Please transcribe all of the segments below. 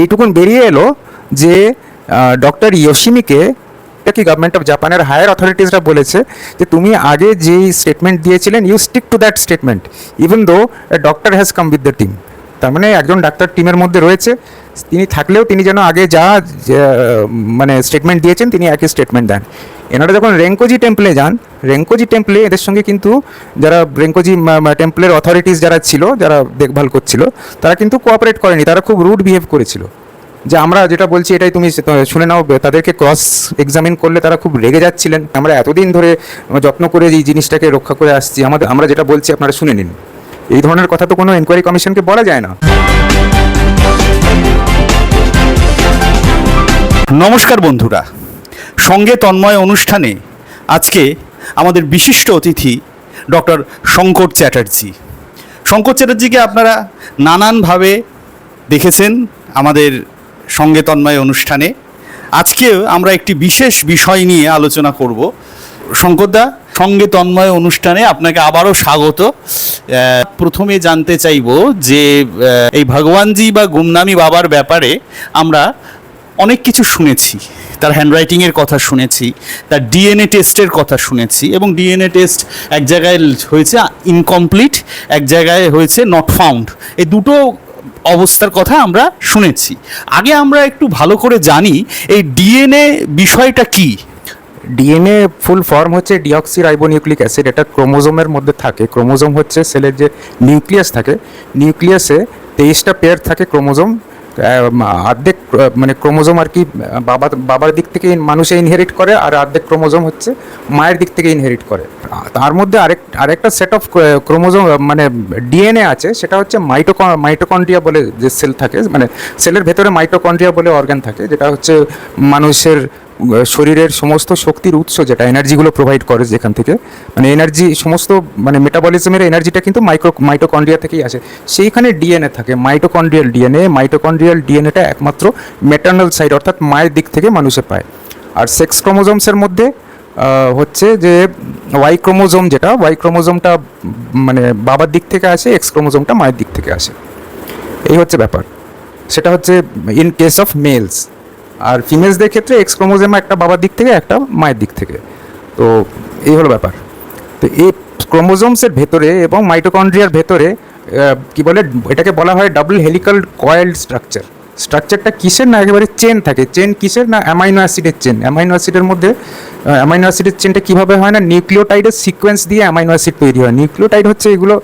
এইটুকুন বেরিয়ে এলো যে ডক্টর ইয়োশিমিকে, এটা কি গভর্নমেন্ট অফ জাপানের হায়ার অথরিটিসরা বলেছে, যে তুমি আগে যেই স্টেটমেন্ট দিয়েছিলেন you stick to that statement even though doctor has come with the team তার মানে একজন ডাক্তার টিমের মধ্যে রয়েছে। তিনি থাকলেও তিনি যেন আগে যা মানে স্টেটমেন্ট দিয়েছেন, তিনি একই স্টেটমেন্ট দেন। এনারা যখন রেঙ্কোজি টেম্পলে যান, রেঙ্কোজি টেম্পলে এদের সঙ্গে কিন্তু যারা রেঙ্কোজি টেম্পলের অথরিটিস যারা ছিল, যারা দেখভাল করছিল, তারা কিন্তু কোঅপারেট করেনি, তারা খুব রুড বিহেভ করেছিল। যে আমরা যেটা বলছি, এটাই তুমি শুনে নাও, তাদেরকে ক্রস এক্সামিন করলে তারা খুব রেগে যাচ্ছিলেন। আমরা এতদিন ধরে যত্ন করে এই জিনিসটাকে রক্ষা করে আসছি। আমাদের, আমরা যেটা বলছি, আপনারা শুনে নিন। এই ধরনের কথা তো কোনো এনকোয়ারি কমিশনকে বলা যায় না। নমস্কার বন্ধুরা। সঙ্গে তন্ময় অনুষ্ঠানে আজকে আমাদের বিশিষ্ট অতিথি ডক্টর শঙ্কর চ্যাটার্জি। শঙ্কর চ্যাটার্জিকে আপনারা নানানভাবে দেখেছেন আমাদের সঙ্গে তন্ময় অনুষ্ঠানে। আজকেও আমরা একটি বিশেষ বিষয় নিয়ে আলোচনা করব। শঙ্করদা সঙ্গে তন্ময় অনুষ্ঠানে আপনাকে আবারও স্বাগত। প্রথমে জানতে চাইব যে এই ভগবানজি বা গুমনামি বাবার ব্যাপারে আমরা অনেক কিছু শুনেছি। তার হ্যান্ডরাইটিংয়ের কথা শুনেছি, তার ডিএনএ টেস্টের কথা শুনেছি এবং ডিএনএ টেস্ট এক জায়গায় হয়েছে ইনকমপ্লিট এক জায়গায় হয়েছে নট ফাউন্ড এই দুটো অবস্থার কথা আমরা শুনেছি। আগে আমরা একটু ভালো করে জানি এই ডিএনএ বিষয়টা কি। ডিএনএ ফুল ফর্ম হচ্ছে ডিঅক্সি রাইবোনিউক্লিক অ্যাসিড এটা ক্রোমোজোমের মধ্যে থাকে। ক্রোমোজোম হচ্ছে সেলের যে নিউক্লিয়াস থাকে নিউক্লিয়াসে তেইশটা পেয়ার থাকে ক্রোমোজোম। অর্ধেক মানে ক্রোমোজোম আর কি বাবা, বাবার দিক থেকে মানুষে ইনহেরিট করে, আর অর্ধেক ক্রোমোজোম হচ্ছে মায়ের দিক থেকে ইনহেরিট করে। তার মধ্যে আরেক, আরেকটা সেট অফ ক্রোমোজোম মানে ডিএনএ আছে, সেটা হচ্ছে মাইটোক মাইটোকন্ড্রিয়া বলে যে সেল থাকে মানে সেলের ভেতরে মাইটোকন্ড্রিয়া বলে অর্গ্যান থাকে, যেটা হচ্ছে মানুষের শরীরের সমস্ত শক্তির উৎস যেটা, এনার্জিগুলো প্রোভাইড করে যেখান থেকে। মানে এনার্জি, সমস্ত মানে মেটাবলিজমের এনার্জিটা কিন্তু মাইক্রো মাইটোকন্ড্রিয়া থেকেই আসে। সেইখানে ডিএনএ থাকে। মাইটোকন্ড্রিয়াল ডিএনএ মাইটোকন্ড্রিয়াল ডিএনএটা একমাত্র মেটার্নাল সাইড অর্থাৎ মায়ের দিক থেকে মানুষে পায়। আর সেক্স ক্রোমোজোমসের মধ্যে হচ্ছে যে ওয়াই ক্রোমোজোম যেটা ওয়াই ক্রোমোজোমটা মানে বাবার দিক থেকে আসে এক্স ক্রোমোজোমটা মায়ের দিক থেকে আসে। এই হচ্ছে ব্যাপার। সেটা হচ্ছে ইন কেস অফ মেলস আর ফিমেলসদের ক্ষেত্রে এক্স ক্রোমোজোম একটা বাবার দিক থেকে, একটা মায়ের দিক থেকে। তো এই হলো ব্যাপার। তো এই ক্রোমোজোমসের ভেতরে এবং মাইটোকন্ড্রিয়ার ভেতরে কি বলে, এটাকে বলা হয় ডাবল হেলিক্যাল কয়েলড স্ট্রাকচার স্ট্রাকচারটা কিসের না একেবারে চেন থাকে? চেন কিসের না অ্যামাইনো অ্যাসিডের চেন অ্যামাইনো অ্যাসিডের মধ্যে অ্যামাইনো অ্যাসিডের চেনটা কীভাবে হয় না? নিউক্লিওটাইডের সিকোয়েন্স দিয়ে অ্যামাইনো অ্যাসিড তৈরি হয়। নিউক্লিওটাইড হচ্ছে এগুলো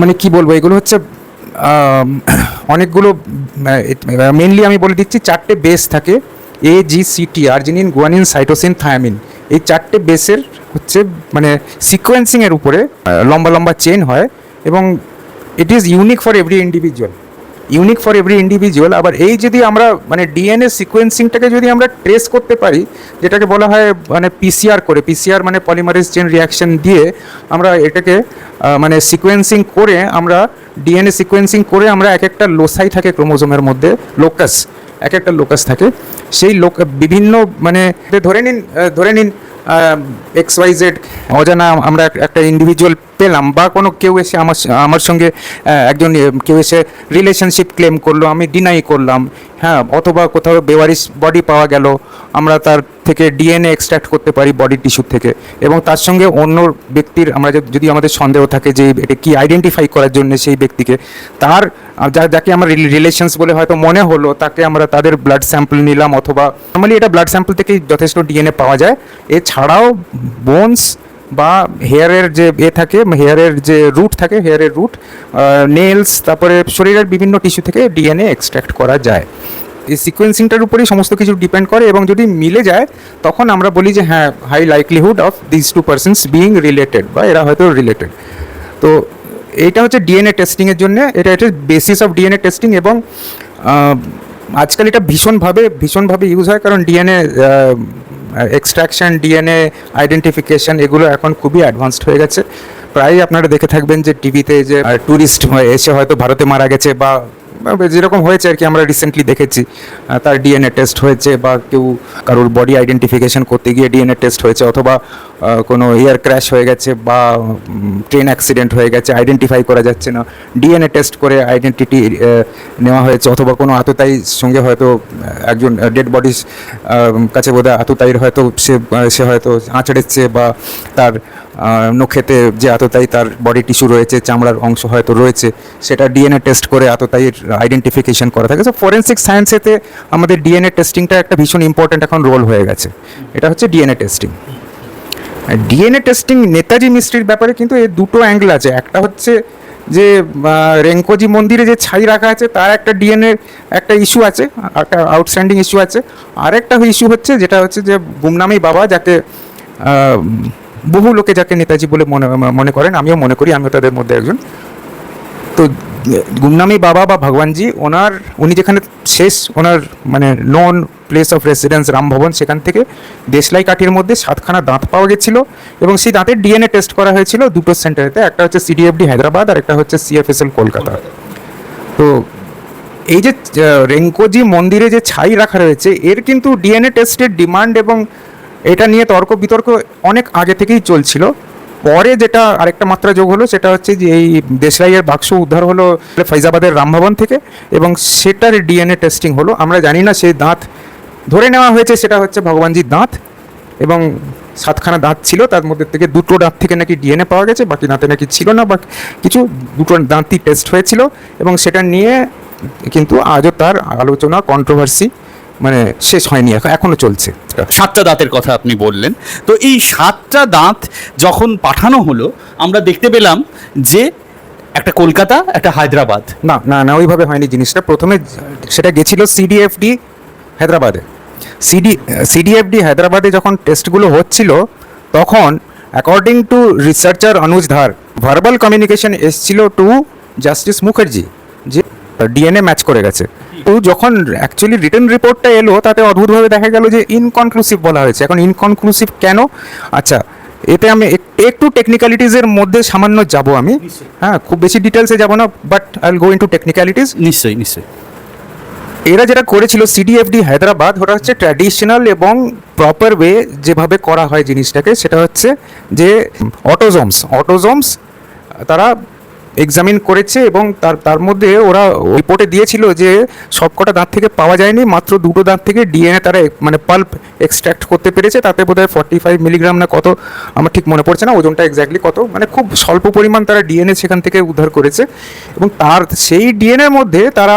মানে কি বলব? এগুলো হচ্ছে অনেকগুলো মেনলি আমি বলে দিচ্ছি চারটে বেস থাকে A G C T arginine guanine cytosine thymine এই চারটে বেসের হচ্ছে মানে সিকোয়েন্সিংয়ের উপরে লম্বা লম্বা চেন হয় এবং it is unique for every individual unique for every individual আবার এই যদি আমরা মানে ডিএনএ সিকোয়েন্সিংটাকে যদি আমরা ট্রেস করতে পারি, যেটাকে বলা হয় মানে পিসিআর করে পিসিআর মানে পলিমারেজ চেন রিয়াকশন দিয়ে আমরা এটাকে মানে সিকোয়েন্সিং করে আমরা ডিএনএ সিকোয়েন্সিং করে আমরা এক একটা লোসাই থাকে ক্রোমোজোমের মধ্যে লোকাস এক একটা লোকাস থাকে। সেই লোক বিভিন্ন মানে ধরে নিন ধরে নিন এক্স ওয়াই জেড অজানা আমরা একটা ইন্ডিভিজুয়াল পেলাম বা কোনো কেউ এসে আমার আমার সঙ্গে একজন কেউ এসে রিলেশনশিপ ক্লেম করল, আমি ডিনাই করলাম। হ্যাঁ অথবা কোথাও বেওয়ারিশ বডি পাওয়া গেল, আমরা তার থেকে ডিএনএ এক্সট্রাক্ট করতে পারি বডি টিস্যু থেকে। এবং তার সঙ্গে অন্য ব্যক্তির, আমরা যদি- আমাদের সন্দেহ থাকে যে এটা কি আইডেন্টিফাই করার জন্য সেই ব্যক্তিকে, তার যাকে আমরা রিলেশনস বলে হয়তো মনে হলো, তাকে আমরা তাদের ব্লাড স্যাম্পল নিলাম, অথবা নর্মালি এটা ব্লাড স্যাম্পল থেকেই যথেষ্ট ডিএনএ পাওয়া যায়। এছাড়াও বোনস বা হেয়ারের যে এ থাকে, হেয়ারের যে রুট থাকে, হেয়ারের রুট নেলস তারপরে শরীরের বিভিন্ন টিস্যু থেকে ডিএনএ এক্সট্রাক্ট করা যায়। এই সিকোয়েন্সিংটার উপরেই সমস্ত কিছু ডিপেন্ড করে এবং যদি মিলে যায়, তখন আমরা বলি যে হ্যাঁ high likelihood of this two persons being related বা এরা হয়তো রিলেটেড তো এইটা হচ্ছে ডিএনএ টেস্টিংয়ের জন্য, এটা এটা বেসিস অফ ডিএনএ টেস্টিং এবং আজকাল এটা ভীষণভাবে ভীষণভাবে ইউজ হয় কারণ ডিএনএ এক্সট্রাকশন ডিএনএ আইডেন্টিফিকেশন এগুলো এখন খুবই অ্যাডভান্সড হয়ে গেছে। প্রায়ই আপনারা দেখে থাকবেন যে টিভিতে যে ট্যুরিস্ট এসে হয়তো ভারতে মারা গেছে বা যেরকম হয়েছে আর কি, আমরা রিসেন্টলি দেখেছি। তার ডিএনএ টেস্ট হয়েছে বা কেউ কারোর বডি আইডেন্টিফিকেশন করতে গিয়ে ডিএনএ টেস্ট হয়েছে অথবা কোনো এয়ার ক্র্যাশ হয়ে গেছে বা ট্রেন অ্যাক্সিডেন্ট হয়ে গেছে আইডেন্টিফাই করা যাচ্ছে না। ডিএনএ টেস্ট করে আইডেন্টিটি নেওয়া হয়েছে অথবা কোনো আততায়ীর সঙ্গে হয়তো একজন ডেড বডির কাছে বোধহয় আততায়ীর হয়তো সে সে হয়তো আঁচড়েছে বা তার নখেতে যে আততায়ী তার বডি টিস্যু রয়েছে, চামড়ার অংশ হয়তো রয়েছে, সেটা ডিএনএ টেস্ট করে আততায়ীর আইডেন্টিফিকেশন করা থাকে। সো ফরেন্সিক সায়েন্সেতে আমাদের ডিএনএ টেস্টিংটা একটা ভীষণ ইম্পর্ট্যান্ট এখন রোল হয়ে গেছে। এটা হচ্ছে DNA testing DNA testing Netaji মিস্ত্রির ব্যাপারে কিন্তু এই দুটো অ্যাঙ্গেল আছে। একটা হচ্ছে যে রেঙ্কোজি মন্দিরে যে ছাই রাখা আছে, তার একটা ডিএনএ একটা ইস্যু আছে, একটা আউটস্ট্যান্ডিং ইস্যু আছে। আরেকটা ইস্যু হচ্ছে, যেটা হচ্ছে যে গুমনামি বাবা যাকে বহু লোকে যাকে নেতাজি বলে মনে মনে করেন, আমিও মনে করি, আমিও তাদের মধ্যে একজন। তো গুমনামি বাবা বা ভগবানজি, ওনার, উনি যেখানে শেষ, ওনার মানে known place of residence Ram Bhavan, সেখান থেকে দেশলাই কাঠির মধ্যে সাতখানা দাঁত পাওয়া গেছিল এবং সেই দাঁতের ডিএনএ টেস্ট করা হয়েছিল দুটো সেন্টারেতে একটা হচ্ছে সিডিএফডি হায়দ্রাবাদ আর একটা হচ্ছে সিএফএসএল কলকাতা। তো, এই যে রেঙ্কোজি মন্দিরে যে ছাই রাখা রয়েছে, এর কিন্তু ডিএনএ টেস্টের ডিমান্ড এবং এটা নিয়ে তর্ক বিতর্ক অনেক আগে থেকেই চলছিল। পরে যেটা আরেকটা মাত্রা যোগ হলো সেটা হচ্ছে যে এই দেশরাইয়ের বাক্স উদ্ধার হলো ফৈজাবাদের রামভবন থেকে এবং সেটার ডিএনএ টেস্টিং হলো। আমরা জানি না সেই দাঁত ধরে নেওয়া হয়েছে, সেটা হচ্ছে ভগবানজির দাঁত এবং সাতখানা দাঁত ছিল, তার মধ্যে থেকে দুটো দাঁত থেকে নাকি ডিএনএ পাওয়া গেছে, বাকি দাঁতে নাকি ছিল না বা কিছু দুটো দাঁতই টেস্ট হয়েছিল এবং সেটা নিয়ে কিন্তু আজও তার আলোচনা কন্ট্রোভার্সি মানে শেষ হয়নি এখন এখনও চলছে। সাতটা দাঁতের কথা আপনি বললেন। তো এই সাতটা দাঁত যখন পাঠানো হলো আমরা দেখতে পেলাম যে একটা কলকাতা একটা হায়দ্রাবাদ। না না না ওইভাবে হয়নি জিনিসটা। প্রথমে সেটা গেছিল সিডিএফডি হায়দ্রাবাদে। সিডি সিডিএফডি হায়দ্রাবাদে যখন টেস্টগুলো হচ্ছিল তখন according to researcher Anuj Dhar verbal communication এসছিল টু জাস্টিস মুখার্জি যে ডিএনএ ম্যাচ করে গেছে। তো যখন অ্যাকচুয়ালি রিটার্ন রিপোর্টটা এলো তাতে অদ্ভুতভাবে দেখা গেল যে ইনকনক্লুসিভ বলা হয়েছে। এখন ইনকনক্লুসিভ কেন? আচ্ছা এতে আমি একটু টেকনিক্যালিটিসের মধ্যে সামান্য যাব আমি। হ্যাঁ খুব বেশি ডিটেলসে যাব না but I will go into technicalities নিশ্চয়ই নিশ্চয়ই। এরা যেটা করেছিল সিডিএফডি হায়দ্রাবাদ ওটা হচ্ছে ট্র্যাডিশনাল এবং প্রপার ওয়ে যেভাবে করা হয় জিনিসটাকে সেটা হচ্ছে যে অটোজোমস অটোজোমস তারা এক্সামিন করেছে এবং তার তার মধ্যে ওরা রিপোর্টে দিয়েছিল যে সবকটা দাঁত থেকে পাওয়া যায়নি, মাত্র দুটো দাঁত থেকে ডিএনএ তারা মানে পাল্প এক্সট্র্যাক্ট করতে পেরেছে, তাতে বোধহয় ফর্টি ফাইভ মিলিগ্রাম না কত, আমার ঠিক মনে পড়ছে না, ওজনটা এক্স্যাক্টলি কত মানে খুব স্বল্প পরিমাণ তারা ডিএনএ সেখান থেকে উদ্ধার করেছে এবং তার, সেই ডিএনএর মধ্যে তারা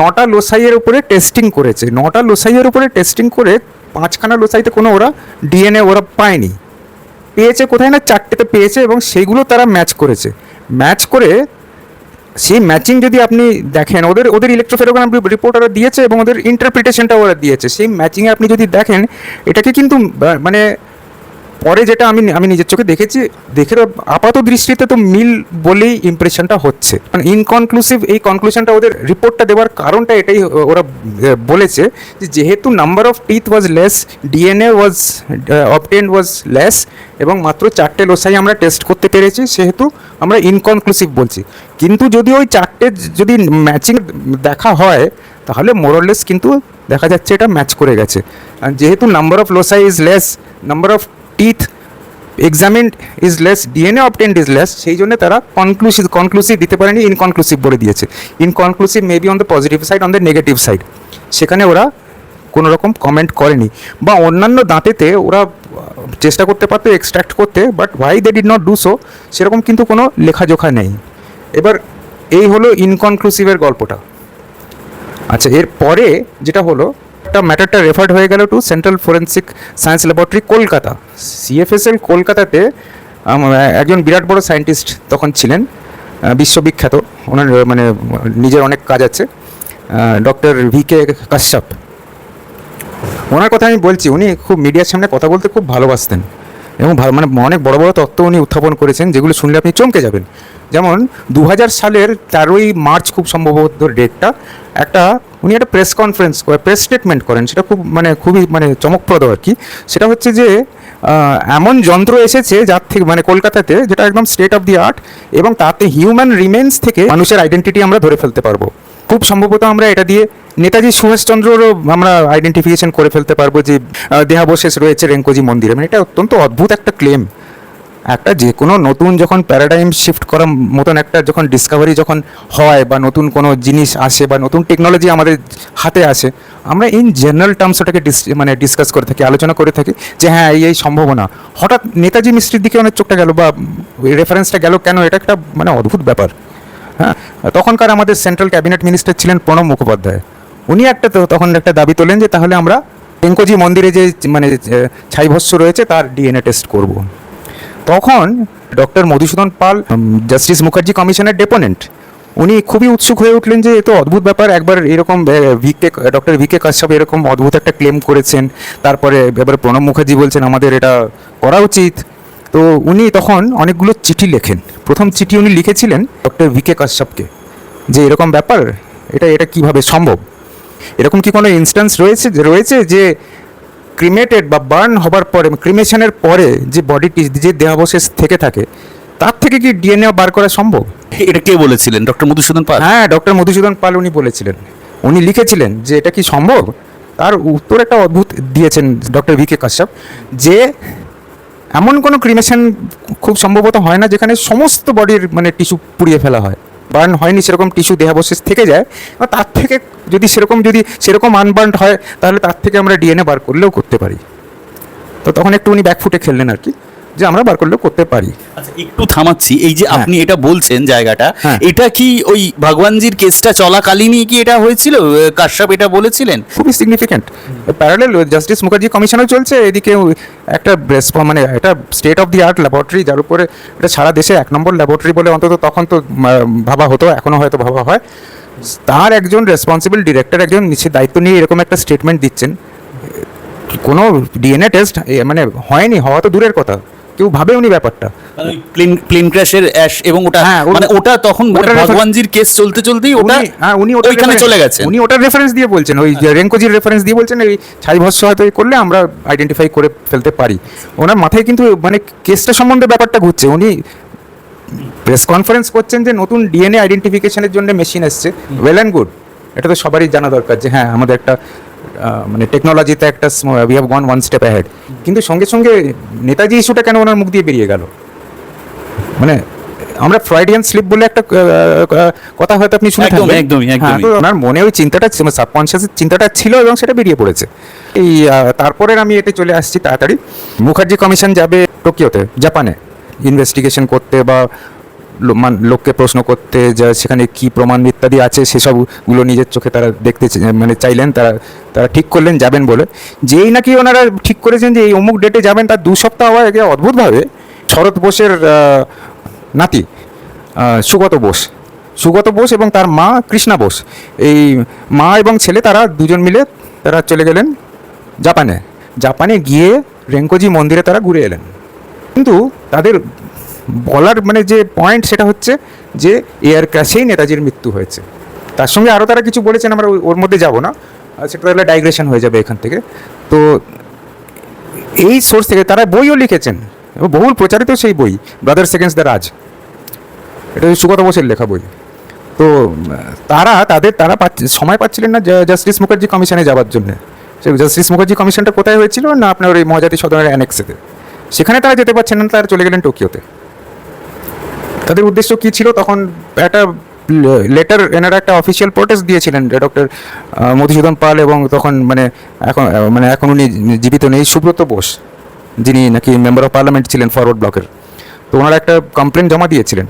নটা লোসাইয়ের উপরে টেস্টিং করেছে, নটা লোসাইয়ের উপরে টেস্টিং করে পাঁচখানা লোসাইতে কোনো ওরা ডিএনএ ওরা পায়নি, পেয়েছে কোথায় না, চারটেতে পেয়েছে এবং সেইগুলো তারা ম্যাচ করেছে। ম্যাচ করে সেই ম্যাচিং যদি আপনি দেখেন, ওদের ওদের ইলেকট্রোফেরোগ্রাম রিপোর্ট ওরা দিয়েছে এবং ওদের ইন্টারপ্রিটেশনটা ওরা দিয়েছে। সেই ম্যাচিংয়ে আপনি যদি দেখেন, এটাকে কিন্তু মানে পরে যেটা আমি আমি নিজের চোখে দেখেছি দেখে আপাত দৃষ্টিতে তো মিল বলেই ইমপ্রেশনটা হচ্ছে। মানে ইনকনক্লুসিভ এই কনক্লুশনটা ওদের রিপোর্টটা দেওয়ার কারণটা এটাই ওরা বলেছে যে যেহেতু number of teeth was less DNA was obtained was less এবং মাত্র চারটে লোসাই আমরা টেস্ট করতে পেরেছি, সেহেতু আমরা ইনকনক্লুসিভ বলছি। কিন্তু যদি ওই চারটে যদি ম্যাচিং দেখা হয়, তাহলে মোরলেস কিন্তু দেখা যাচ্ছে এটা ম্যাচ করে গেছে। যেহেতু number of loci is less number of teeth examined is less DNA obtained is less সেই জন্য তারা কনক্লুসিভ কনক্লুসিভ দিতে পারেনি ইনকনক্লুসিভ বলে দিয়েছে। Inconclusive maybe on the positive side on the negative side সেখানে ওরা কোনো রকম কমেন্ট করেনি। বা অন্যান্য দাঁতেতে ওরা চেষ্টা করতে পারতো এক্সট্র্যাক্ট করতে but why they did not do so সেরকম কিন্তু কোনো লেখাজোখা নেই। এবার এই হলো ইনকনক্লুসিভের গল্পটা। আচ্ছা এর পরে যেটা হলো একটা ম্যাটারটা রেফার্ড হয়ে গেল to central forensic science laboratory Kolkata. CFSL কলকাতাতে একজন বিরাট বড় সায়েন্টিস্ট তখন ছিলেন বিশ্ববিখ্যাত। ওনার মানে নিজের অনেক কাজ আছে। ডক্টর ভি কে কাশ্যপ ওনার কথা আমি বলছি, উনি খুব মিডিয়ার সামনে কথা বলতে খুব ভালোবাসতেন। এবং ভালো মানে অনেক বড় বড় তত্ত্ব উনি উত্থাপন করেছেন, যেগুলো শুনলে আপনি চমকে যাবেন। যেমন দু হাজার সালের তেরোই মার্চ খুব সম্ভবত ডেটটা, একটা উনি একটা প্রেস কনফারেন্স প্রেস স্টেটমেন্ট করেন, সেটা খুব মানে খুবই মানে চমকপ্রদ আর কি। সেটা হচ্ছে যে এমন যন্ত্র এসেছে যার থেকে মানে কলকাতাতে যেটা একদম স্টেট অফ দি আর্ট এবং তাতে হিউম্যান রিমেন্স থেকে মানুষের আইডেন্টিটি আমরা ধরে ফেলতে পারব। খুব সম্ভবত আমরা এটা দিয়ে নেতাজি সুভাষচন্দ্ররও আমরা আইডেন্টিফিকেশন করে ফেলতে পারব যে দেহাবশেষ রয়েছে রেঙ্কোজি মন্দিরে। মানে এটা অত্যন্ত অদ্ভুত একটা ক্লেম একটা যে কোনো নতুন যখন প্যারাডাইম শিফট করার মতন একটা যখন ডিসকাভারি যখন হয় বা নতুন কোনো জিনিস আসে বা নতুন টেকনোলজি আমাদের হাতে আসে, আমরা ইন জেনারেল টার্মস ওটাকে মানে ডিসকাস করে থাকি, আলোচনা করে থাকি যে হ্যাঁ এই এই সম্ভাবনা। হঠাৎ নেতাজি মিস্ত্রির দিকে অনেক চোখটা গেল বা রেফারেন্সটা গেল, কেন? এটা একটা মানে অদ্ভুত ব্যাপার। হ্যাঁ? তখনকার আমাদের সেন্ট্রাল ক্যাবিনেট মিনিস্টার ছিলেন প্রণব মুখোপাধ্যায়। উনি একটা তখন একটা দাবি তোলেন যে তাহলে আমরা টেঙ্কোজি মন্দিরে যে মানে ছাইভস্য রয়েছে তার ডিএনএ টেস্ট করব। তখন ডক্টর মধুসূদন পাল জাস্টিস মুখার্জি কমিশনের ডেপোনেন্ট, উনি খুবই উৎসুক হয়ে উঠলেন যে এ তো অদ্ভুত ব্যাপার, একবার এরকম ভিকে, ডক্টর ভিকে কাশ্যপ এরকম অদ্ভুত একটা ক্লেম করেছেন, তারপরে এবার প্রণব মুখার্জি বলছেন, আমাদের এটা করা উচিত। তো উনি তখন অনেকগুলো চিঠি লেখেন। প্রথম চিঠি উনি লিখেছিলেন ডক্টর ভিকে কাশ্যপকে, যে এরকম ব্যাপার, এটা এটা কীভাবে সম্ভব? এরকম কি কোনো ইনস্ট্যান্স রয়েছে রয়েছে যে ক্রিমেটেড বা বার্ন হবার পরে ক্রিমেশনের পরে যে বডিটি যে দেহাবশেষ থেকে থাকে তার থেকে কি ডিএনএ বার করা সম্ভব? এটা কে বলেছিলেন? ডক্টর মধুসূদন পাল? হ্যাঁ ডক্টর মধুসূদন পাল উনি বলেছিলেন। উনি লিখেছিলেন যে এটা কি সম্ভব? তার উত্তর একটা অদ্ভুত দিয়েছেন ডক্টর ভি কে কাশ্যপ যে এমন কোনো ক্রিমেশন খুব সম্ভবত হয় না যেখানে সমস্ত বডির মানে টিস্যু পুড়িয়ে ফেলা হয়। বার্ন হয়নি, সেরকম টিস্যু দেহাবশেষ থেকে যায় তার থেকে যদি সেরকম যদি সেরকম আনবার্ন হয়, তাহলে তার থেকে আমরা ডিএনএ বার করলেও করতে পারি। তো তখন একটু উনি ব্যাকফুটে খেললেন আর কি। যে আমরা বার করলেও করতে পারি। আচ্ছা একটু থামাচ্ছি। এই যে হ্যাঁ। আপনি এটা বলছেন জায়গাটা হ্যাঁ। এটা কি ওই ভগবানজির কেসটা চলাকালীনই কি এটা হয়েছিল? কাশ্যপ এটা বলেছিলেন? খুবই সিগনিফিকেন্ট প্যারালেল জাস্টিস মুখার্জি কমিশনও চলছে এদিকে একটা মানে একটা state of the art laboratory যার উপরে এটা সারা দেশে এক নম্বর ল্যাবরেটরি বলে অন্তত তখন তো ভাবা হতো এখনও হয়তো ভাবা হয়। তার একজন রেসপন্সিবল ডিরেক্টর একজন নিচে দায়িত্ব নিয়ে এরকম একটা স্টেটমেন্ট দিচ্ছেন। কোনো ডিএনএ টেস্ট মানে হয়নি হওয়া তো দূরের কথা। কেউ ভাবে উনি ব্যাপারটা। প্লেন প্লেন ক্র্যাশের অ্যাশ এবং ওটা হ্যাঁ, মানে ওটা তখন মানে ভগবানজির কেস চলতে চলতেই ওটা হ্যাঁ উনি ওইখানে চলে গেছে উনি ওটার রেফারেন্স দিয়ে বলছেন ওই যে রেঙ্কোজির রেফারেন্স দিয়ে বলছেন এই ছাই ভস্য হয়তো করলে আমরা আইডেন্টিফাই করে ফেলতে পারি। ওনার মাথায় কিন্তু মানে কেসটা সম্বন্ধে ব্যাপারটা ঘুরছে। উনি প্রেস কনফারেন্স করছেন যে নতুন ডিএনএ আইডেন্টিফিকেশনের জন্য মেশিন এসছে। ওয়েল অ্যান্ড গুড এটা তো সবারই জানা দরকার যে হ্যাঁ আমাদের একটা মানে টেকনোলজিতে একটা we have gone one step ahead কিন্তু সঙ্গে সঙ্গে নেতাজি ইস্যুটা কেন ওনার মুখ দিয়ে বেরিয়ে গেল? মানে আমরা ফ্রয়েডিয়ান স্লিপ বলে একটা কথা হয়তো আপনি শুনে থাকবেন একদমই, হ্যাঁ, একদমই। ওনার মনে ওই চিন্তাটা সাবকনশিয়াসের চিন্তাটা ছিল এবং সেটা বেরিয়ে পড়েছে। এই তারপরে আমি এতে চলে আসছি তাড়াতাড়ি। মুখার্জি কমিশন যাবে টোকিওতে জাপানে। ইনভেস্টিগেশন করতে বা লোককে প্রশ্ন করতে যা, সেখানে কি প্রমাণ ইত্যাদি আছে, সেসবগুলো নিজের চোখে তারা দেখতে মানে চাইলেন, তারা তারা ঠিক করলেন, যাবেন বলে। যেই নাকি ওনারা ঠিক করেছেন যে এই অমুক ডেটে যাবেন, তার দু সপ্তাহ আগে অদ্ভুতভাবে শরৎ বোসের নাতি সুগত বোস। সুগত বোস এবং তার মা কৃষ্ণা বোস। এই মা এবং ছেলে তারা দুজন মিলে তারা চলে গেলেন জাপানে। জাপানে গিয়ে রেঙ্কোজি মন্দিরে তারা ঘুরে এলেন। কিন্তু তাদের বলার মানে যে পয়েন্ট সেটা হচ্ছে যে এয়ার ক্র্যাশেই নেতাজির মৃত্যু হয়েছে। তার সঙ্গে আরও তারা কিছু বলেছেন, আমরা ওর মধ্যে যাব না। সেটা তাহলে ডাইগ্রেশন হয়ে যাবে এখান থেকে। তো এই সোর্স থেকে তারা বইও লিখেছেন, এবং বহুল প্রচারিত সেই বই ব্রাদার সেকেন্ডস দ্য রাজ এটা সুগত বোসের লেখা বই। তো তারা, তাদের, তারা সময় পাচ্ছিলেন না জাস্টিস মুখার্জি কমিশনে যাওয়ার জন্য। সেই জাস্টিস মুখার্জি কমিশনটা কোথায় হয়েছিল? না, আপনার ওই মহাজাতি সদনের অ্যানেক্সেতে সেখানে তারা যেতে পারছেন না, তারা চলে গেলেন টোকিওতে তাদের উদ্দেশ্য কী ছিল? তখন একটা লেটার এনারা একটা অফিসিয়াল প্রোটেস্ট দিয়েছিলেন ডক্টর মধুসূদন পাল এবং তখন মানে এখন মানে এখন উনি জীবিত নেই, সুব্রত বোস, যিনি নাকি মেম্বার অফ পার্লামেন্ট ছিলেন ফরওয়ার্ড ব্লকের ওনারা একটা কমপ্লেন জমা দিয়েছিলেন।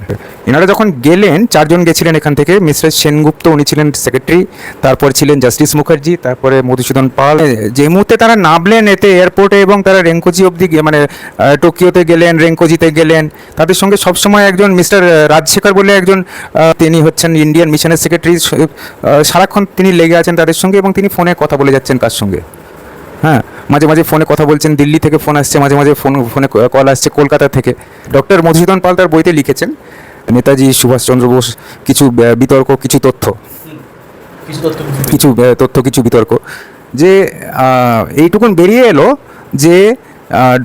এনারা যখন গেলেন, চারজন গেছিলেন এখান থেকে। মিস্টার সেনগুপ্ত, উনি ছিলেন সেক্রেটারি তারপর ছিলেন জাস্টিস মুখার্জি, তারপরে মধুসূদন পাল। যে মুহূর্তে তারা নামলেন এতে এয়ারপোর্টে এবং তারা রেঙ্কোজি অবধি মানে টোকিওতে গেলেন, রেঙ্কোজিতে গেলেন। তাদের সঙ্গে সবসময় একজন মিস্টার রাজশেখর বলে একজন তিনি হচ্ছেন ইন্ডিয়ান মিশনের সেক্রেটারি সারাক্ষণ তিনি লেগে আছেন তাদের সঙ্গে এবং তিনি ফোনে কথা বলে যাচ্ছেন কার সঙ্গে। হ্যাঁ। মাঝে মাঝে ফোনে কথা বলছেন দিল্লি থেকে ফোন আসছে মাঝে মাঝে ফোন ফোনে কল আসছে কলকাতা থেকে। ডক্টর মধুসূদন পাল তার বইতে লিখেছেন নেতাজি সুভাষচন্দ্র বোস কিছু বিতর্ক কিছু তথ্য। কিছু তথ্য কিছু বিতর্ক। যে এইটুকুন বেরিয়ে এলো যে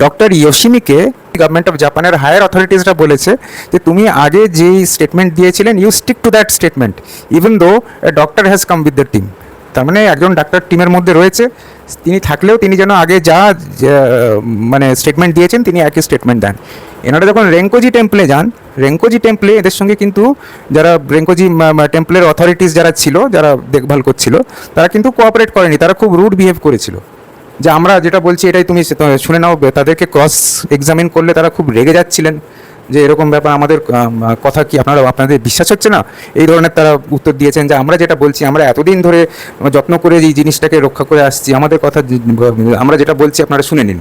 ডক্টর ইয়োশিমিকে গভর্নমেন্ট অফ জাপানের হায়ার অথরিটিসরা বলেছে যে তুমি আগে যেই স্টেটমেন্ট দিয়েছিলেন you stick to that statement even though a doctor has come with the team তার মানে একজন ডাক্তার টিমের মধ্যে রয়েছে। তিনি থাকলেও তিনি যেন আগে যা মানে স্টেটমেন্ট দিয়েছেন, তিনি একই স্টেটমেন্ট দেন। এনারা যখন রেঙ্কোজি টেম্পলে যান, রেঙ্কোজি টেম্পলে এদের সঙ্গে কিন্তু যারা রেঙ্কোজি টেম্পলের অথরিটিস যারা ছিল, যারা দেখভাল করছিল, তারা কিন্তু কোঅপারেট করেনি। তারা খুব রুড বিহেভ করেছিল। যে আমরা যেটা বলছি, এটাই তুমি শুনে নাও, তাদেরকে ক্রস এক্সামিন করলে তারা খুব রেগে যাচ্ছিলেন। যে এরকম ব্যাপার আমাদের কথা কি আপনারা আপনাদের বিশ্বাস হচ্ছে না? এই ধরনের তারা উত্তর দিয়েছেন যে আমরা যেটা বলছি, আমরা এতদিন ধরে যত্ন করে এই জিনিসটাকে রক্ষা করে আসছি। আমাদের কথা আমরা যেটা বলছি আপনারা শুনে নিন।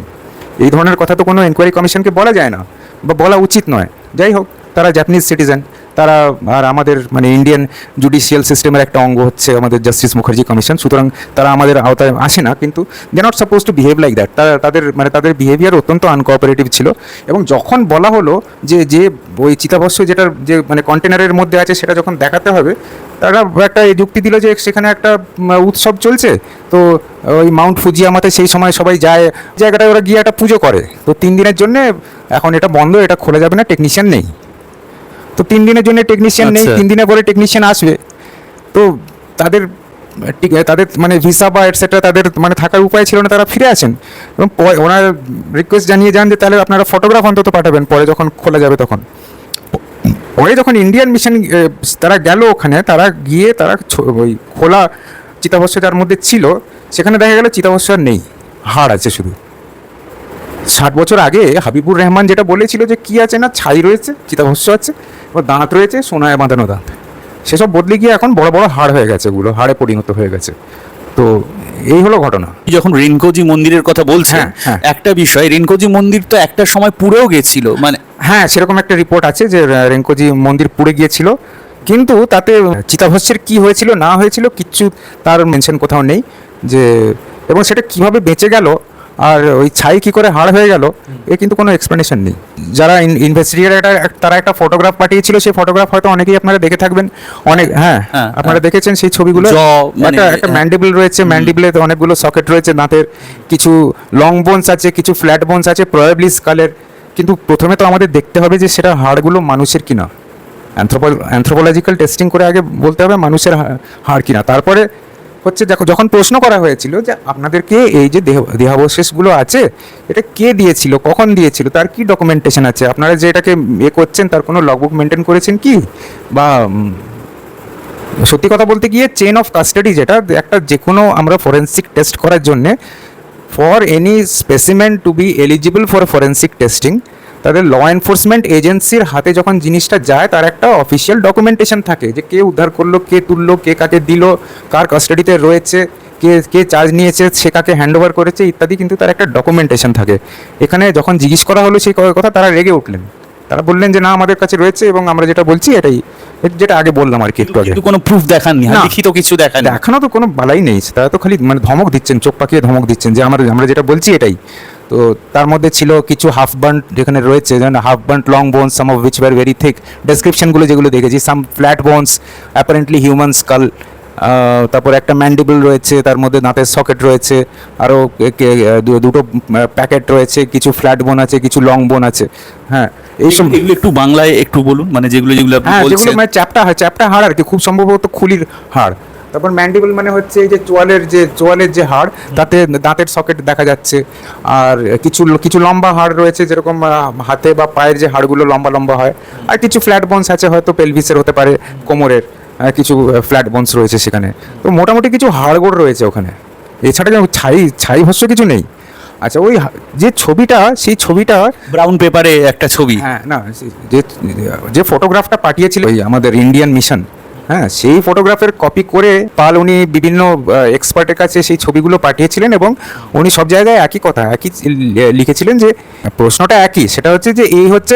এই ধরনের কথা তো কোনো এনকোয়ারি কমিশনকে বলা যায় না বা বলা উচিত নয়। যাই হোক, তারা জাপানিজ সিটিজেন তারা আর আমাদের মানে ইন্ডিয়ান জুডিশিয়াল সিস্টেমের একটা অঙ্গ হচ্ছে আমাদের জাস্টিস মুখার্জি কমিশন সুতরাং তারা আমাদের আওতায় আসে না, কিন্তু they not suppose to behave like that তারা তাদের মানে তাদের বিহেভিয়ার অত্যন্ত আনকোঅপারেটিভ ছিল এবং যখন বলা হলো যে যে ওই চিতাভস্য যেটার যে মানে কন্টেনারের মধ্যে আছে সেটা যখন দেখাতে হবে, তারা একটা যুক্তি দিল যে সেখানে একটা উৎসব চলছে। তো ওই মাউন্ট ফুজিয়ামাতে সেই সময় সবাই যায়, জায়গাটায় ওরা গিয়ে একটা পুজো করে। তো তিন দিনের জন্য এখন এটা বন্ধ, এটা খোলা যাবে না টেকনিশিয়ান নেই। তো তিন দিনের জন্য টেকনিশিয়ান নেই আচ্ছা। তিন দিনের পরে টেকনিশিয়ান আসবে। তো তাদের তাদের মানে ভিসা বা এটসেট্রা তাদের মানে থাকার উপায় ছিল না তারা ফিরে আসেন। এবং ওনার রিকোয়েস্ট জানিয়ে যান যে তাহলে আপনারা ফটোগ্রাফ অন্তত পাঠাবেন পরে যখন খোলা যাবে তখন। পরে যখন ইন্ডিয়ান মিশন তারা গেল ওখানে তারা গিয়ে তারা ওই খোলা চিতাভস্য যার মধ্যে ছিল সেখানে দেখা গেল চিতাভস্য নেই হাড় আছে শুধু। ষাট বছর আগে হাবিবুর রহমান যেটা বলেছিল যে কি আছে না ছাই রয়েছে চিতাভস্য আছে। দাঁত রয়েছে সোনায় বাঁধানো দাঁত। সেসব বদলে গিয়ে এখন বড় বড় হাড় হয়ে গেছে ওগুলো হাড়ে পরিণত হয়ে গেছে। তো এই হলো ঘটনা। যখন রেনকোজি মন্দিরের কথা বলছেন হ্যাঁ, হ্যাঁ। একটা বিষয় রেনকোজি মন্দির তো একটা সময় পুড়েও গেছিল মানে হ্যাঁ সেরকম একটা রিপোর্ট আছে যে আহ, রেঙ্কোজি মন্দির পুড়ে গিয়েছিল। কিন্তু তাতে চিতাভস্যের কি হয়েছিল না হয়েছিল কিচ্ছু তার মেনশন কোথাও নেই। যে এবং সেটা কীভাবে বেঁচে গেল আর ওই ছাই কি করে হাড় হয়ে গেল এ কিন্তু কোনো এক্সপ্লেনেশন নেই। যারা ইনভেস্টিগেটর তারা একটা ফটোগ্রাফ পাঠিয়েছিল সেই ফটোগ্রাফ হয়তো অনেকেই আপনারা দেখে থাকবেন। অনেক হ্যাঁ হ্যাঁ, আপনারা হ্যাঁ। দেখেছেন সেই ছবিগুলো? মানে, একটা একটা হ্যাঁ। ম্যান্ডিবল রয়েছে ম্যান্ডিবলে অনেকগুলো সকেট রয়েছে দাঁতের কিছু লং বোনস আছে কিছু ফ্ল্যাট বোনস আছে প্রয়াবলি স্কালের কিন্তু প্রথমে তো আমাদের দেখতে হবে যে সেটা হাড়গুলো মানুষের কিনা। অ্যান্থ্রোপোলজিক্যাল টেস্টিং করে আগে বলতে হবে মানুষের হাড় কিনা। তারপরে হচ্ছে দেখো, যখন প্রশ্ন করা হয়েছিল যে আপনাদেরকে এই যে দেহ, দেহাবশেষগুলো আছে, এটা কে দিয়েছিল, কখন দিয়েছিল, তার কি ডকুমেন্টেশন আছে? আপনারা যে এটাকে এ করছেন, তার কোনো লগবুক মেনটেন করেছেন কি? বা সত্যি কথা বলতে গিয়ে চেন অফ কাস্টাডি যেটা, একটা যে কোনো আমরা ফরেন্সিক টেস্ট করার জন্যে for any specimen to be eligible for forensic testing তাদের ল এনফোর্সমেন্ট এজেন্সির হাতে যখন জিনিসটা যায় তার একটা অফিসিয়াল ডকুমেন্টেশন থাকে যে কে উদ্ধার করল কে তুললো কে কাকে দিল কার কাস্টাডিতে রয়েছে কে কে চার্জ নিয়েছে সে কাকে হ্যান্ড ওভার করেছে ইত্যাদি কিন্তু তার একটা ডকুমেন্টেশন থাকে। এখানে যখন জিজ্ঞেস করা হলো সেই কথা তারা রেগে উঠলেন। তারা বললেন যে না আমাদের কাছে রয়েছে এবং আমরা যেটা বলছি এটাই যেটা আগে বললাম আর কি একটু আগে। কোনো প্রুফ দেখাননি না। লিখিত কিছু দেখাননি। দেখানো তো কোনো বালাই নেই তারা তো খালি মানে ধমক দিচ্ছেন চোখ পাকিয়ে ধমক দিচ্ছেন যে আমরা আমরা যেটা বলছি এটাই। তো তার মধ্যে ছিল কিছু হাফ বান্ট যেখানে রয়েছে যেমন half burnt long bones some of which were very thick ডেসক্রিপশনগুলো যেগুলো দেখেছি some flat bones apparently human skull তারপর একটা ম্যান্ডিবল রয়েছে তার মধ্যে দাঁতের সকেট রয়েছে আরও দুটো প্যাকেট রয়েছে কিছু ফ্ল্যাট বোন আছে কিছু লং বোন আছে। হ্যাঁ এইসব এগুলো একটু বাংলায় একটু বলুন মানে যেগুলো যেগুলো আপনি হ্যাঁ যেগুলো মানে চ্যাপটা হয় চ্যাপটা হাড় আর কি খুব সম্ভবত খুলির হাড়। তারপর ম্যান্ডিবল মানে হচ্ছে এই যে চোয়ালের যে চোয়ালের যে হাড় তাতে দাঁতের সকেট দেখা যাচ্ছে। আর কিছু কিছু লম্বা হাড় রয়েছে যেরকম হাতে বা পায়ের যে হাড়গুলো লম্বা লম্বা হয়। আর কিছু ফ্ল্যাট বোনস আছে হয়তো পেলভিসের হতে পারে কোমরের কিছু ফ্ল্যাট বোনস রয়েছে সেখানে। তো মোটামুটি কিছু হাড়গোড় রয়েছে ওখানে। এছাড়া ছাই ছাই ভস্য কিছু নেই। আচ্ছা ওই যে ছবিটা সেই ছবিটা ব্রাউন পেপারে একটা ছবি। হ্যাঁ না যে যে ফটোগ্রাফটা পাঠিয়েছিল ওই আমাদের ইন্ডিয়ান মিশন হ্যাঁ সেই ফটোগ্রাফের কপি করে পাল উনি বিভিন্ন এক্সপার্টের কাছে সেই ছবিগুলো পাঠিয়েছিলেন এবং উনি সব জায়গায় একই কথা একই লিখেছিলেন যে প্রশ্নটা একই সেটা হচ্ছে যে এই হচ্ছে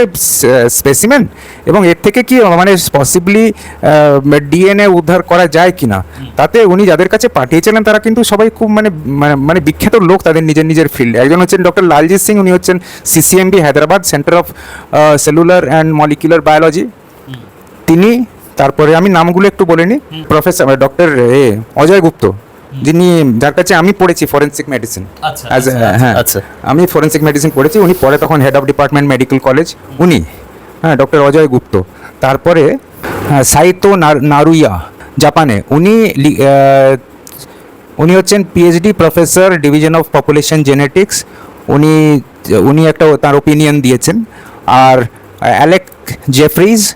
স্পেসিমেন এবং এর থেকে কি মানে পসিবলি ডিএনএ উদ্ধার করা যায় কিনা তাতে উনি যাদের কাছে পাঠিয়েছিলেন তারা কিন্তু সবাই খুব মানে মানে- মানে বিখ্যাত লোক তাদের নিজের নিজের ফিল্ডে একজন হচ্ছেন ডক্টর লালজিৎ সিং উনি হচ্ছেন CCMB Hyderabad centre of cellular and molecular biology তিনি তারপরে আমি নামগুলো একটু বলে নিই। Professor doctor A Ajay Gupta যিনি যার কাছে আমি পড়েছি ফরেন্সিক মেডিসিন আচ্ছা, আচ্ছা, হ্যাঁ আচ্ছা। আমি ফরেন্সিক মেডিসিন পড়েছি উনি পরে তখন head of department medical college উনি হ্যাঁ ডক্টর অজয় গুপ্ত। তারপরে হ্যাঁ, সাইতো নার- নারুইয়া জাপানে। উনি উনি হচ্ছেন PhD professor division of population genetics উনি উনি একটা তার ওপিনিয়ন দিয়েছেন। আর অ্যালেক জেফ্রিজ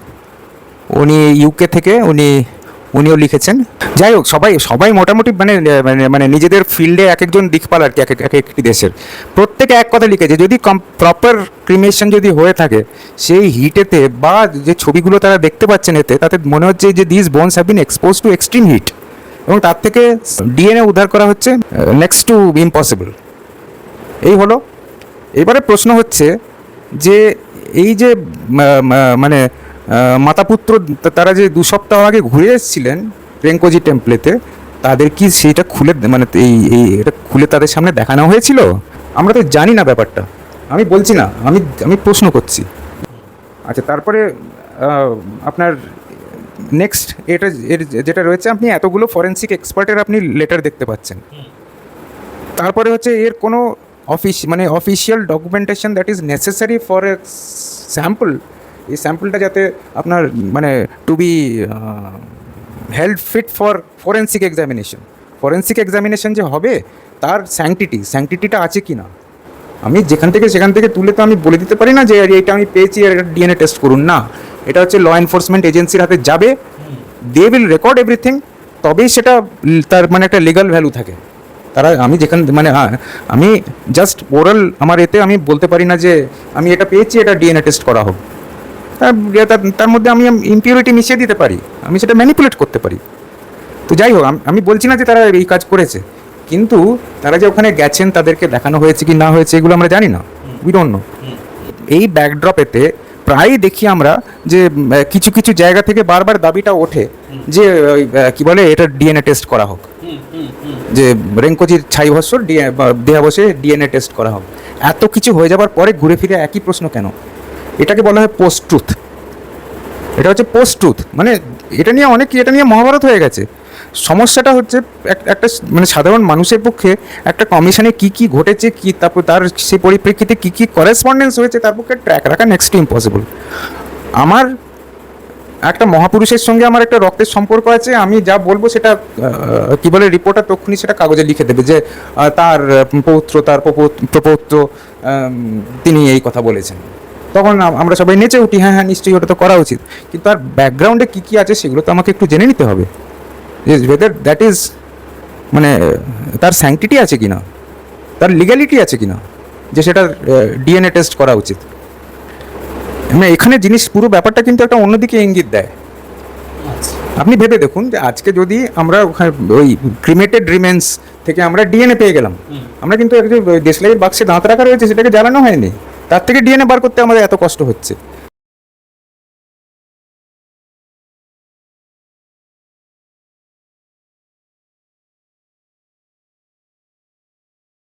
উনি ইউকে থেকে উনি, উনিও লিখেছেন। যাই হোক, সবাই সবাই মোটামুটি মানে মানে মানে নিজেদের ফিল্ডে এক একজন দিকপাল আর কি এক এক- এক একটি দেশের। প্রত্যেকে এক কথা লিখেছে, যদি কম প্রপার ক্রিমেশন যদি হয়ে থাকে, সেই হিটেতে বা যে ছবিগুলো তারা দেখতে পাচ্ছেন এতে, তাতে মনে হচ্ছে যে this bones have been expose to extreme heat এবং তার থেকে ডিএনএ উদ্ধার করা হচ্ছে নেক্সট টু ইম্পসিবল এই হলো। এবারে প্রশ্ন হচ্ছে যে, এই যে মানে মাতাপুত্র তারা যে দু সপ্তাহ আগে ঘুরে এসেছিলেন রেঙ্কোজি টেম্পলেতে তাদের কি সেটা খুলে মানে এই এই এটা খুলে তাদের সামনে দেখানো হয়েছিল? আমরা তো জানি না ব্যাপারটা। আমি বলছি না, আমি আমি প্রশ্ন করছি। আচ্ছা তারপরে আপনার নেক্সট এটা, এর যেটা রয়েছে, আপনি এতগুলো ফরেন্সিক এক্সপার্টের আপনি লেটার দেখতে পাচ্ছেন। তারপরে হচ্ছে এর কোনো অফিস মানে official documentation that is necessary for a sample এই স্যাম্পলটা যাতে আপনার মানে to be held fit for forensic examination forensic examination যে হবে, তার স্যাংটিটি স্যাংটিটিটা আছে কি না? আমি যেখান থেকে, সেখান থেকে তুলে তো আমি বলে দিতে পারি না যে এইটা আমি পেয়েছি, আর ডিএনএ টেস্ট করুন। না, এটা হচ্ছে ল এনফোর্সমেন্ট এজেন্সির হাতে যাবে। দে উইল রেকর্ড এভরিথিং তবেই সেটা তার মানে একটা লিগাল ভ্যালু থাকে। তারা, আমি যেখান মানে হ্যাঁ আমি জাস্ট ওরাল আমার এতে আমি বলতে পারি না যে, আমি এটা পেয়েছি, এটা ডিএনএ টেস্ট করা হোক। তার তার- মধ্যে আমি ইম্পিউরিটি মিশিয়ে দিতে পারি। আমি সেটা ম্যানিপুলেট করতে পারি। তো যাই হোক, আমি বলছি না যে তারা এই কাজ করেছে, কিন্তু তারা যে ওখানে গেছেন, তাদেরকে দেখানো হয়েছে কি না হয়েছে, এগুলো আমরা জানি না। উই ডোন্ট নো এই ব্যাকড্রপেতে প্রায়ই দেখি আমরা যে কিছু কিছু জায়গা থেকে বারবার দাবিটা ওঠে যে কি বলে, এটা ডিএনএ টেস্ট করা হোক। যে রেঙ্কোজির ছাই ভস্যর দেহাবশে ডিএনএ টেস্ট করা হোক। এত কিছু হয়ে যাবার পরে ঘুরে ফিরে একই প্রশ্ন কেন? এটাকে বলা হয় পোস্ট ট্রুথ এটা হচ্ছে পোস্ট ট্রুথ মানে এটা নিয়ে অনেক, এটা নিয়ে মহাভারত হয়ে গেছে। সমস্যাটা হচ্ছে এক- একটা মানে সাধারণ মানুষের পক্ষে একটা কমিশনে কি কি ঘটেছে, কি তারপর তার সেই পরিপ্রেক্ষিতে কি কি করেসপন্ডেন্স হয়েছে, তার পক্ষে ট্র্যাক রাখা নেক্সট ইম্পসিবল আমার একটা মহাপুরুষের সঙ্গে আমার একটা রক্তের সম্পর্ক আছে, আমি যা বলব সেটা কি বলে রিপোর্টার তক্ষুনি সেটা কাগজে লিখে দেবে যে তার পৌত্র, তার প্রপৌত্র তিনি এই কথা বলেছেন। তখন আম- আমরা সবাই নেচে উঠি হ্যাঁ হ্যাঁ নিশ্চয়ই ওটা তো করা উচিত। কিন্তু তার ব্যাকগ্রাউন্ডে কী কী আছে সেগুলো তো আমাকে একটু জেনে নিতে হবে। যে ওয়েদার দ্যাট ইজ মানে তার স্যাংটিটি আছে কি না তার লিগ্যালিটি আছে কি না যে সেটা ডিএনএ টেস্ট করা উচিত। মানে এখানে জিনিস পুরো ব্যাপারটা কিন্তু একটা অন্যদিকে ইঙ্গিত দেয়। আপনি ভেবে দেখুন যে আজকে যদি আমরা ওখানে ওই ক্রিমেটেড রিমেন্স থেকে আমরা ডিএনএ পেয়ে গেলাম আমরা কিন্তু দেশলাইয়ের বাক্সে দাঁত রাখা রয়েছে সেটাকে জ্বালানো হয়নি। তার থেকে ডিএনএ বার করতে আমাদের এত কষ্ট হচ্ছে।